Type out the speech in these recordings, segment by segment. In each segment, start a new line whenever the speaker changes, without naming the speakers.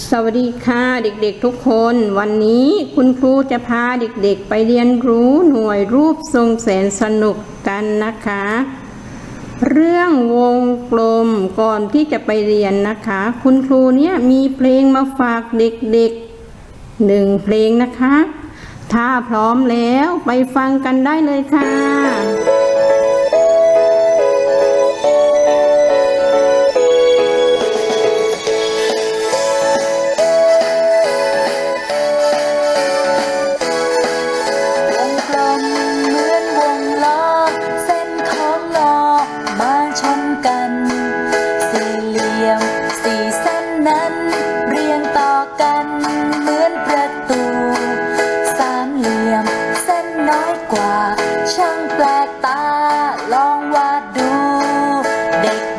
สวัสดีค่ะเด็กๆทุกคน วันนี้คุณครูจะพาเด็กๆไปเรียนรู้หน่วยรูปทรงแสนสนุกกันนะคะ เรื่องวงกลมก่อนที่จะไปเรียนนะคะ คุณครูเนี่ยมีเพลงมาฝากเด็กๆหนึ่งเพลงนะคะ ถ้าพร้อมแล้วไปฟังกันได้เลยค่ะ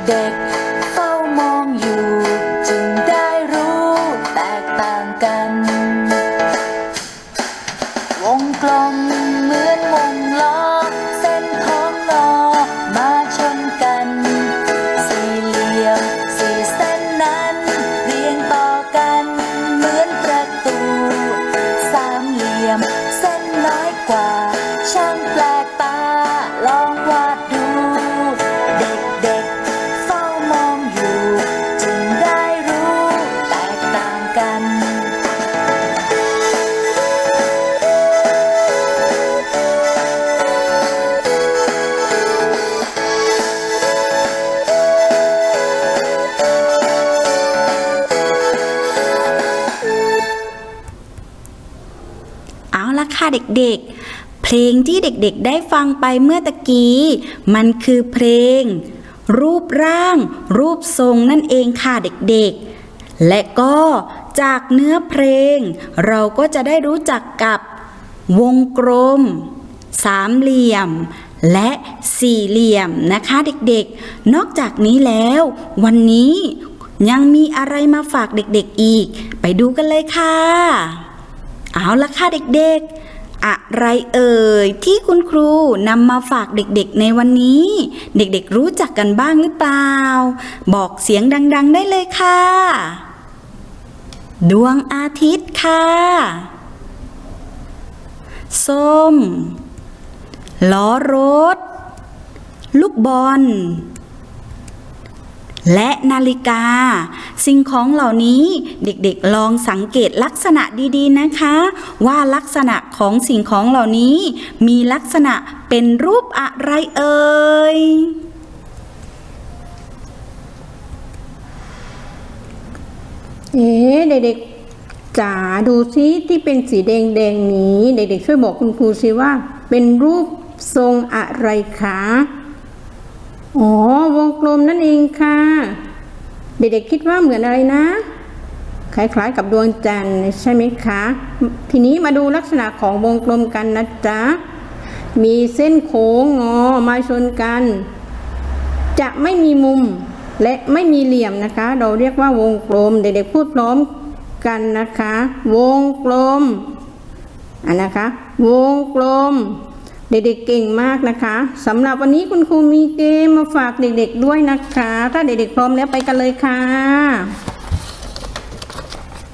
เค่ะ
เด็กๆ เพลงที่เด็กๆ ได้ฟังไปเมื่อตะกี้ มันคือเพลง รูปร่าง รูปทรงนั่นเองค่ะเด็กๆ และก็จากเนื้อเพลง เราก็จะได้รู้จักกับ วงกลม สามเหลี่ยม และสี่เหลี่ยมนะคะเด็กๆ นอกจากนี้แล้ว วันนี้ยังมีอะไรมาฝากเด็กๆอีก ไปดูกันเลยค่ะ เอาละค่ะเด็กๆ อะไรเอ่ยที่คุณครูนำมาฝากเด็กๆในวันนี้ เด็กๆรู้จักกันบ้างหรือเปล่า บอกเสียงดัง ๆ ได้เลยค่ะ ดวงอาทิตย์ค่ะ ส้ม ล้อรถ ลูกบอล และนาฬิกา สิ่งของเหล่านี้เด็กๆลองสังเกตลักษณะดีๆนะคะ ว่าลักษณะของสิ่งของเหล่านี้ มีลักษณะเป็นรูปอะไรเอ่ย
เอ๊เด็กๆจ๋าดูซิที่เป็นสีแดงๆนี้ เด็กๆช่วยบอกคุณครูซิว่า เป็นรูปทรงอะไรคะ อ๋อ วงกลมนั่นเองค่ะ เด็กๆคิดว่าเหมือนอะไรนะ คล้ายๆกับดวงจันทร์ใช่ไหมคะ ทีนี้มาดูลักษณะของวงกลมกันนะจ๊ะ มีเส้นโค้งงอมาชนกัน จะไม่มีมุมและไม่มีเหลี่ยมนะคะ เราเรียกว่าวงกลม เด็กๆพูดพร้อมกันนะคะ วงกลม อันนะคะ วงกลม เด็กๆเก่งมากนะคะสำหรับวันนี้คุณครูมีเกมมาฝากเด็กๆด้วยนะคะ ถ้าเด็กๆพร้อมแล้วไปกันเลยค่ะ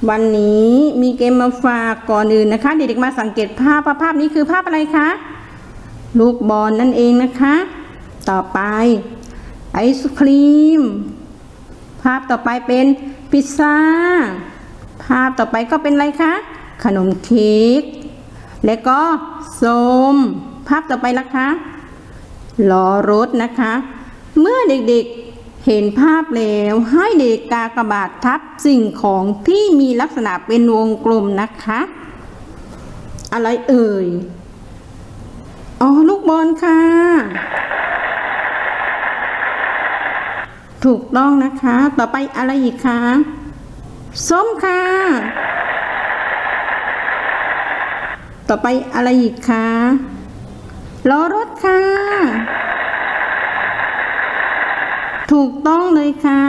วันนี้มีเกมมาฝากก่อนอื่นนะคะ เด็กๆมาสังเกตภาพภาพนี้คือภาพอะไรคะลูกบอลนั่นเองนะคะ ต่อไป ไอศครีม ภาพต่อไปเป็นพิซซ่า ภาพต่อไปก็เป็นอะไรคะ ขนมเค้กและก็ส้ม ภาพต่อไปล่ะคะล้อรถนะคะ เมื่อเด็กๆเห็นภาพแล้วให้เด็กกากบาททับสิ่งของที่มีลักษณะเป็นวงกลมนะคะ อะไรเอ่ยอ๋อลูกบอลค่ะ ถูกต้องนะคะ ต่อไปอะไรอีกคะส้มค่ะ ต่อไปอะไรอีกคะ ล้อรถค่ะ ถูกต้องเลยค่ะ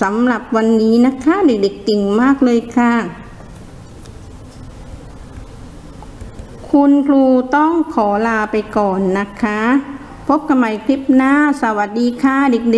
สำหรับวันนี้นะคะ เด็กๆเก่งมากเลยค่ะ คุณครูต้องขอลาไปก่อนนะคะ พบกันใหม่คลิปหน้า สวัสดีค่ะเด็กๆ